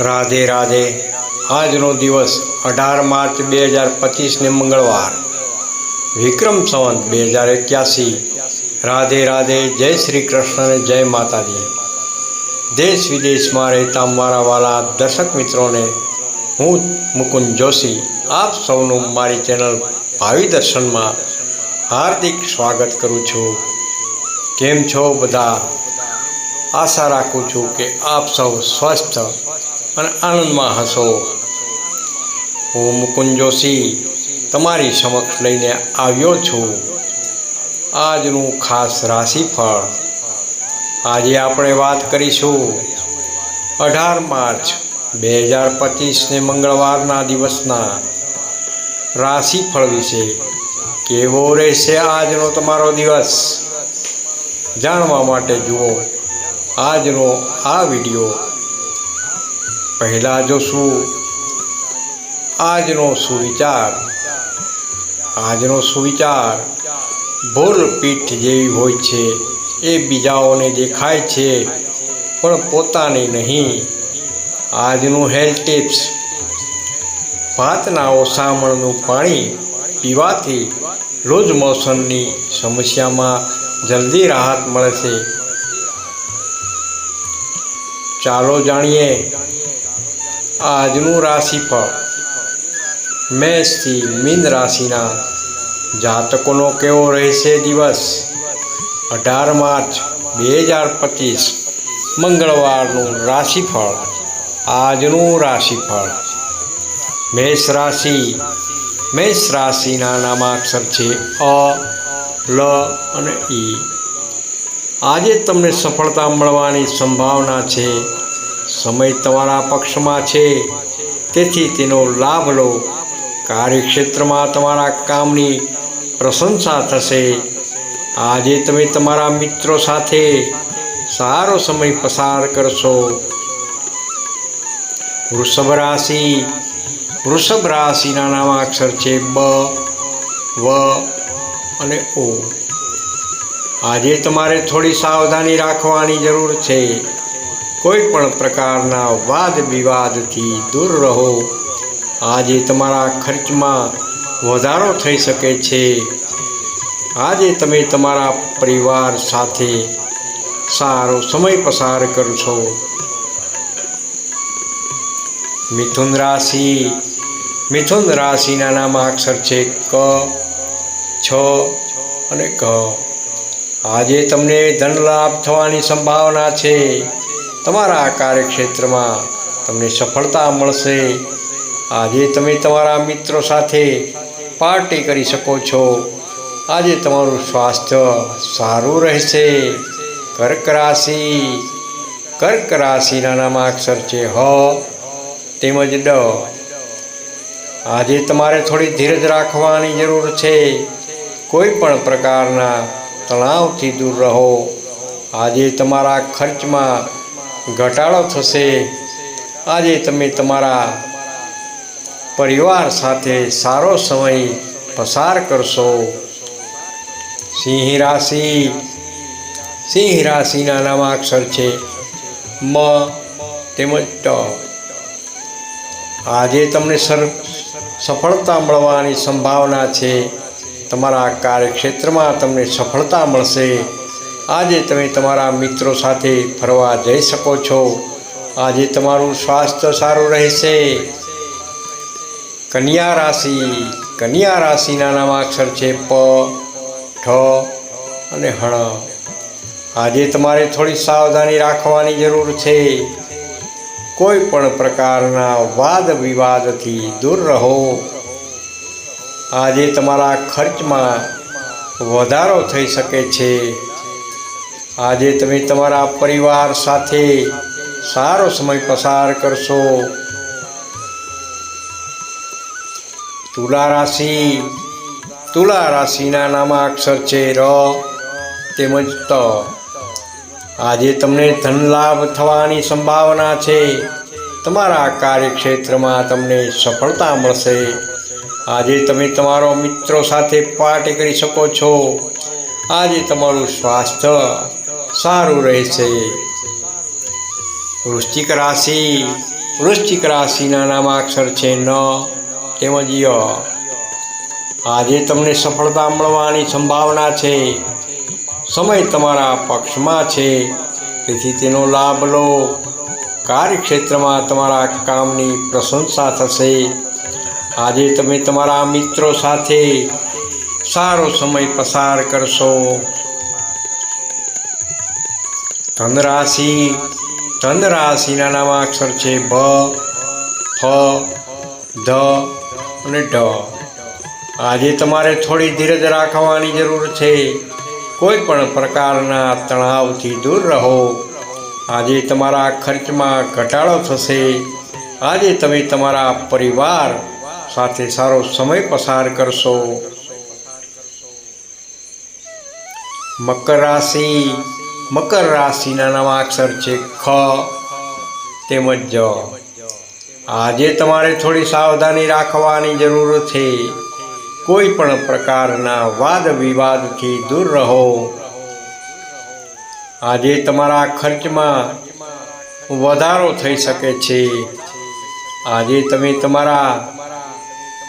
રાધે રાધે. આજનો દિવસ અઢાર માર્ચ બે હજાર પચીસને મંગળવાર. વિક્રમ સંવંત બે હજાર એક્યાસી. રાધે રાધે, જય શ્રી કૃષ્ણ અને જય માતાજી. દેશ વિદેશમાં રહેતા મારા વાલા દર્શક મિત્રોને હું મુકુંદ જોશી, આપ સૌનું મારી ચેનલ ભાવિ દર્શનમાં હાર્દિક સ્વાગત કરું છું. કેમ છો બધા? આશા રાખું છું કે આપ સૌ સ્વસ્થ અને આનંદમાં હશો. હું મુકુંદ જોશી તમારી સમક્ષ લઈને આવ્યો છું. આજનું ખાસ રાશિફળ. આજે આપણે વાત કરીશું અઢાર માર્ચ બે હજાર પચીસને મંગળવારના દિવસના રાશિફળ વિશે. કેવો રહેશે આજનો તમારો દિવસ? જાણવા માટે જુઓ આજનો આ વીડિયો પહેલાં જોશું આજનો સુવિચાર આજનો સુવિચાર ભૂલ પીઠ જેવી હોય છે, એ બીજાઓને દેખાય છે, પણ પોતાને નહીં. આજનું હેલ્થ ટિપ્સ, ભાતના ઓસામણનું પાણી પીવાથી લૂઝ મોશનની સમસ્યામાં જલ્દી રાહત મળશે ચાલો જાણીએ આજનું રાશિફળ. મેષથી મીન રાશિના જાતકોનો કેવો રહેશે દિવસ? અઢાર માર્ચ બે હજાર પચીસ, મંગળવારનું રાશિફળ, આજનું રાશિફળ. મેષ રાશિ, મેષ રાશિના નામાક્ષર છે અ, લ અને ઈ. આજે તમને સફળતા મળવાની સંભાવના છે. સમય તમારા પક્ષમાં છે. તેથી તેનો લાભ લો. કાર્યક્ષેત્રમાં તમારા કામની પ્રશંસા થશે. આજે તમે તમારા મિત્રો સાથે સારો સમય પસાર કરશો. વૃષભ રાશિ, વૃષભ રાશિના નામાક્ષર છે બ, વ અને ઓ. આજે તમારે થોડી સાવધાની રાખવાની જરૂર છે. કોઈ પણ પ્રકારના વાદ વિવાદથી દૂર રહો. આજે તમારા ખર્ચમાં વધારો થઈ શકે છે. આજે તમે તમારા પરિવાર સાથે સારો સમય પસાર કરશો મિથુન રાશિ, મિથુન રાશિના નામ અક્ષર છે ક, છ અને ક. આજે તમને ધન લાભ થવાની સંભાવના છે. તમારા કાર્યક્ષેત્રમાં તમને સફળતા મળશે. આજે તમે તમારા મિત્રો સાથે પાર્ટી કરી શકો છો. આજે તમારું સ્વાસ્થ્ય સારું રહેશે. કર્ક રાશિ, કર્ક રાશિના નામાક્ષર છે હ, તેમજ ડ. આજે તમારે થોડી ધીરજ રાખવાની જરૂર છે. કોઈ પણ પ્રકારના તણાવથી દૂર રહો. આજે તમારા ખર્ચમાં ઘટાડો થશે. આજે તમે તમારા પરિવાર સાથે સારો સમય પસાર કરશો. સિંહ રાશિ. સિંહ રાશિના નામાક્ષર છે. મ તેમજ ટ. આજે તમને સર સફળતા મળવાની સંભાવના છે. તમારા કાર્યક્ષેત્રમાં તમને સફળતા મળશે. આજે તમે તમારા મિત્રો સાથે ફરવા જઈ શકો છો. આજે તમારું સ્વાસ્થ્ય સારું રહેશે. કન્યા રાશિ, કન્યા રાશિના નામાક્ષર છે પ ઠ અને હણ. આજે તમારે થોડી સાવધાની રાખવાની જરૂર છે. કોઈ પણ પ્રકારના વાદ વિવાદથી દૂર રહો. આજે તમારા ખર્ચમાં વધારો થઈ શકે છે. આજે તમે તમારા પરિવાર સાથે સારો સમય પસાર કરશો. તુલા રાશિ, તુલા રાશિના નામાક્ષર છે ર તેમજ ત. આજે તમને ધન લાભ થવાની સંભાવના છે. તમારા કાર્યક્ષેત્રમાં તમને સફળતા મળશે. આજે તમે તમારો મિત્રો સાથે પાર્ટી કરી શકો છો. આજે તમારું સ્વાસ્થ્ય સારું રહેશે વૃશ્ચિક રાશિ, વૃશ્ચિક રાશિના નામાક્ષર છે ન. તેમજ ય આજે તમને સફળતા મળવાની સંભાવના છે. સમય તમારા પક્ષમાં છે. તેથી તેનો લાભ લો. કાર્યક્ષેત્રમાં તમારા કામની પ્રશંસા થશે. આજે તમે તમારા મિત્રો સાથે સારો સમય પસાર કરશો. ધન ધનરાશિના ધન રાશિના નામાક્ષર છે ભ ફ, ધ અને ઢ આજે તમારે થોડી ધીરજ રાખવાની જરૂર છે. કોઈ પણ પ્રકારના તણાવથી દૂર રહો. આજે તમારા ખર્ચમાં ઘટાડો થશે. આજે તમે તમારા પરિવાર સાથે સારો સમય પસાર કરશો. મકર રાશિ મકર રાશિના નવા અક્ષર છે ખ. તેમજ જ. આજે તમારે થોડી સાવધાની રાખવાની જરૂર છે. કોઈ પણ પ્રકારના વાદ વિવાદથી દૂર રહો. આજે તમારા ખર્ચમાં વધારો થઈ શકે છે. આજે તમે તમારા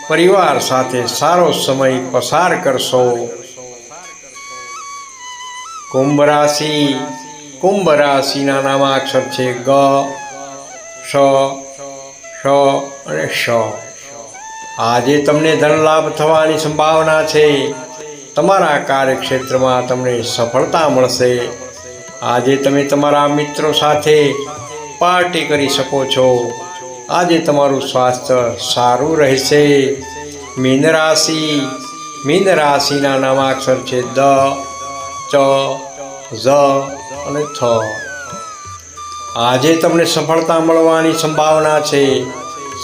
પરિવાર સાથે સારો સમય પસાર કરશો. કુંભ રાશિ, કુંભ રાશિના નામાક્ષર છે ગ શ શ અને શ આજે તમને ધન લાભ થવાની સંભાવના છે. તમારા કાર્યક્ષેત્રમાં તમને સફળતા મળશે. આજે તમે તમારા મિત્રો સાથે પાર્ટી કરી શકો છો. આજે તમારું સ્વાસ્થ્ય સારું રહેશે. મીન રાશિ, મીન રાશિના નામાક્ષર છે દ. ચ, ઝ અને થ. આજે તમને સફળતા મળવાની સંભાવના છે.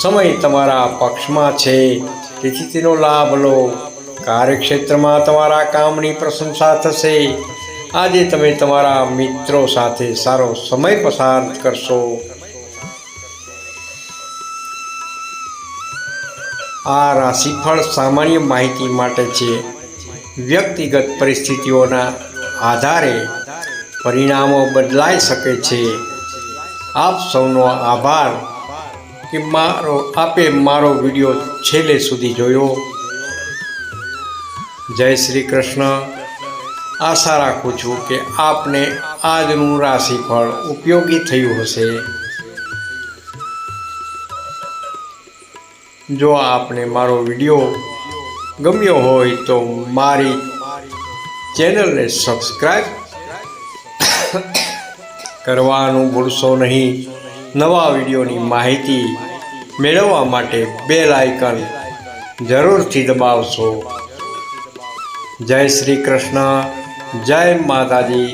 સમય તમારા પક્ષમાં છે. તેથી તેનો લાભ લો. કાર્યક્ષેત્રમાં તમારા કામની પ્રશંસા થશે. આજે તમે તમારા મિત્રો સાથે સારો સમય પસાર કરશો. આ રાશિફળ સામાન્ય માહિતી માટે છે. વ્યક્તિગત પરિસ્થિતિઓના આધારે પરિણામો બદલાઈ શકે છે. આપ સૌનો આભાર કે મારો આપે મારો વીડિયો છેલ્લે સુધી જોયો. જય શ્રી કૃષ્ણ. આશા રાખું છું કે આપને આજનું રાશિફળ ઉપયોગી થયું હશે. જો આપને મારો વીડિયો ગમ્યો હોય તો મારી ચેનલને સબસ્ક્રાઈબ કરવાનું ભૂલશો નહીં. નવા વિડીયોની માહિતી મેળવવા માટે બેલ આઇકન જરૂરથી દબાવશો. જય શ્રી કૃષ્ણ. જય માતાજી.